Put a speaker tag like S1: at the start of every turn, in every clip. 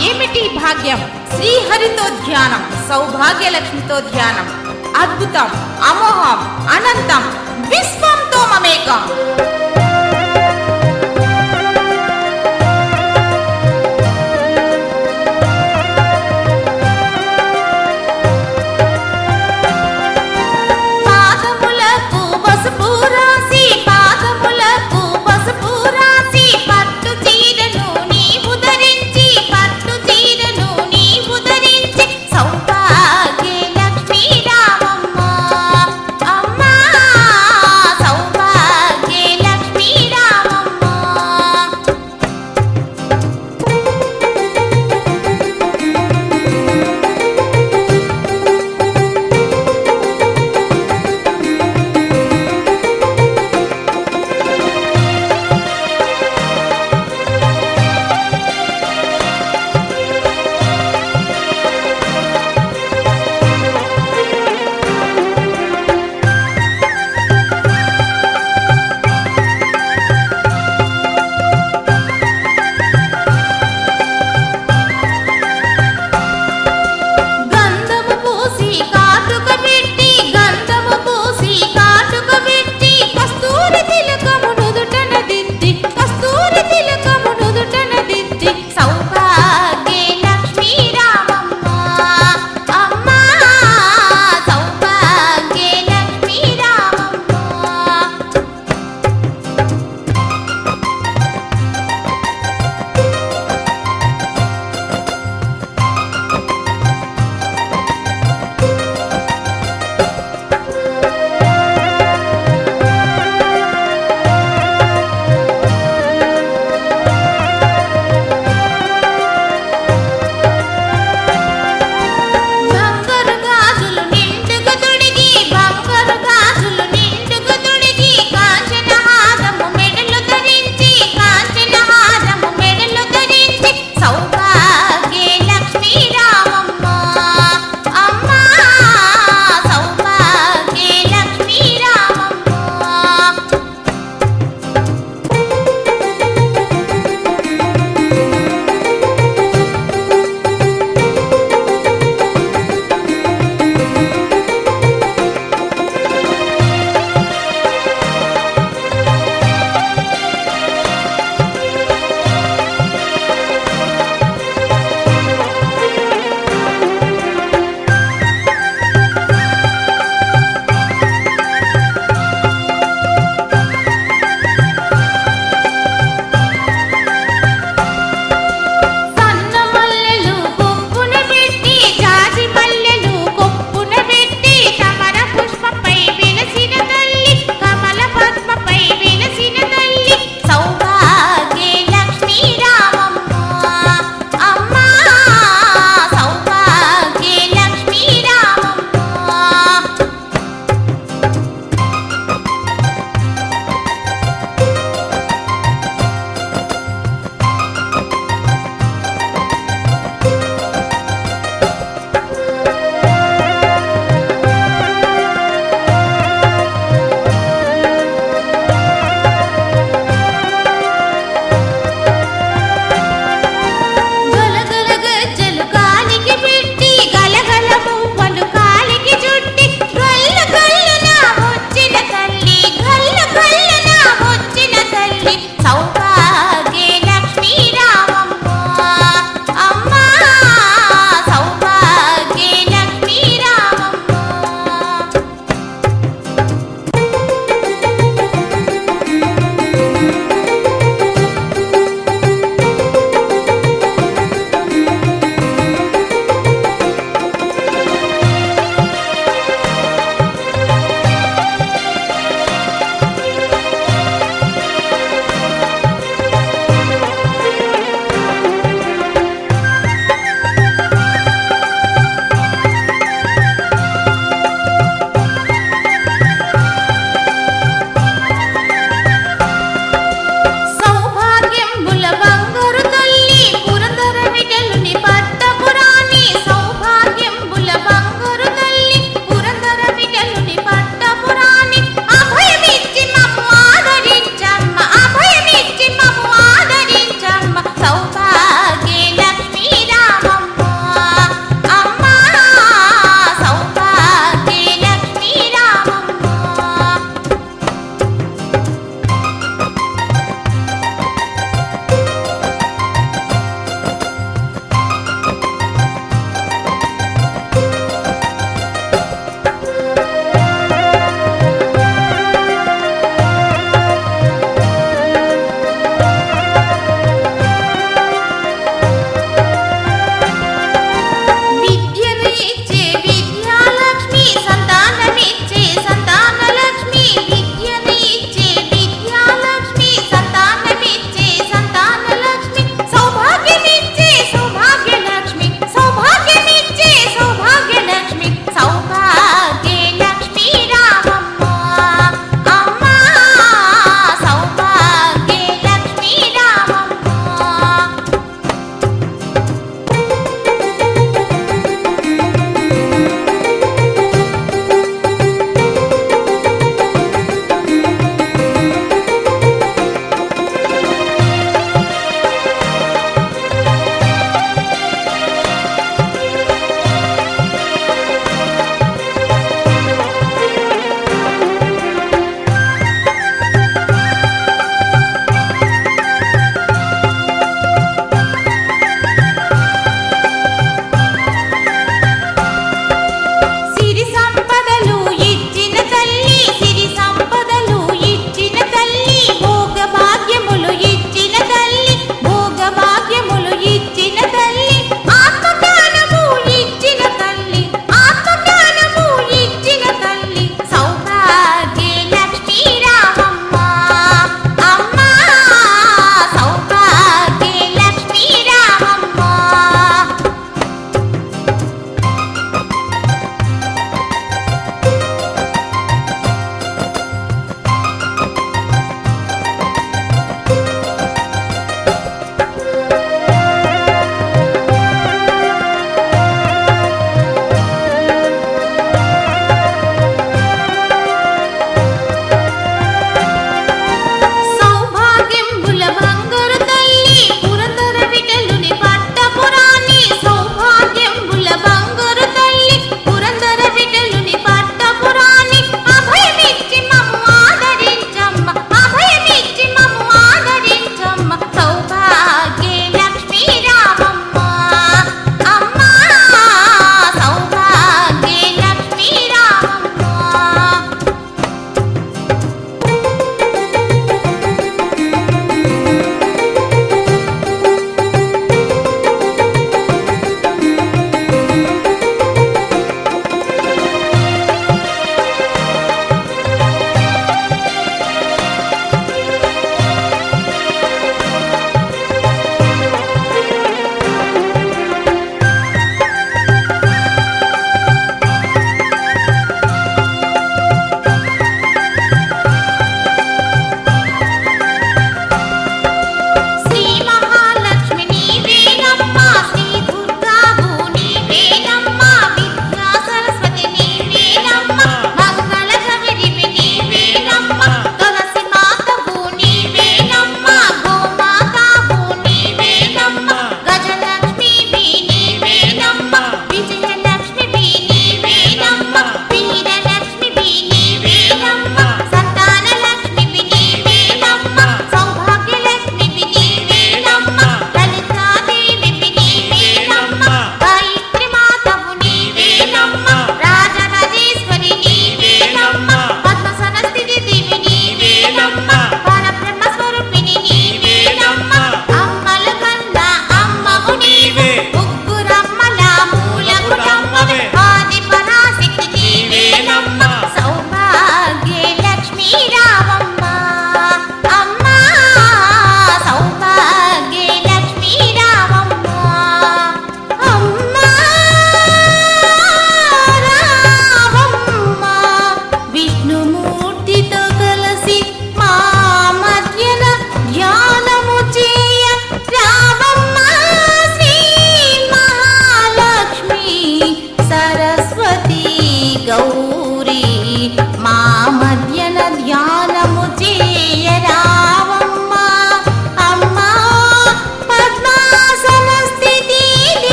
S1: ఏమిటి భాగ్యం? శ్రీహరితో ధ్యానం సౌభాగ్యలక్ష్మితో ధ్యానం. అద్భుతం అమోహం అనంతం విశ్వంతో మమేకం.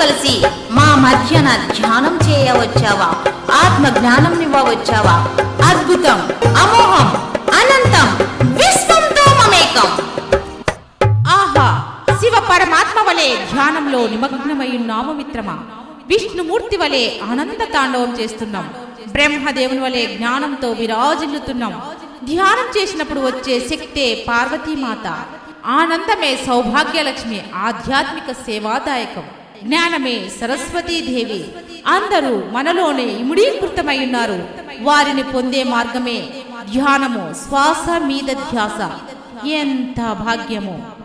S1: కలిసి మా మధ్యన ధ్యానం చేయవచ్చావా? ఆత్మ జ్ఞానం నివ్వవచ్చావా అద్భుతం అమోహం అనంతం విశ్వంతో మమేకం.
S2: ఆహా శివ పరమాత్మ వలె ధ్యానంలో నిమగ్నమయ్యున్నాము మిత్రమా? విష్ణుమూర్తి వలె ఆనంద తాండవం చేస్తున్నాం. బ్రహ్మదేవుని వలె జ్ఞానంతో విరాజిల్లుతున్నాం. ధ్యానం చేసినప్పుడు వచ్చే శక్తే పార్వతీమాత. ఆనందమే సౌభాగ్యలక్ష్మి ఆధ్యాత్మిక సేవాదాయకం. జ్ఞానమే సరస్వతీదేవి అందరూ మనలోనే ఇముడీకృతమై ఉన్నారు వారిని పొందే మార్గమే ధ్యానము. శ్వాస మీద ధ్యాస. ఎంత భాగ్యము.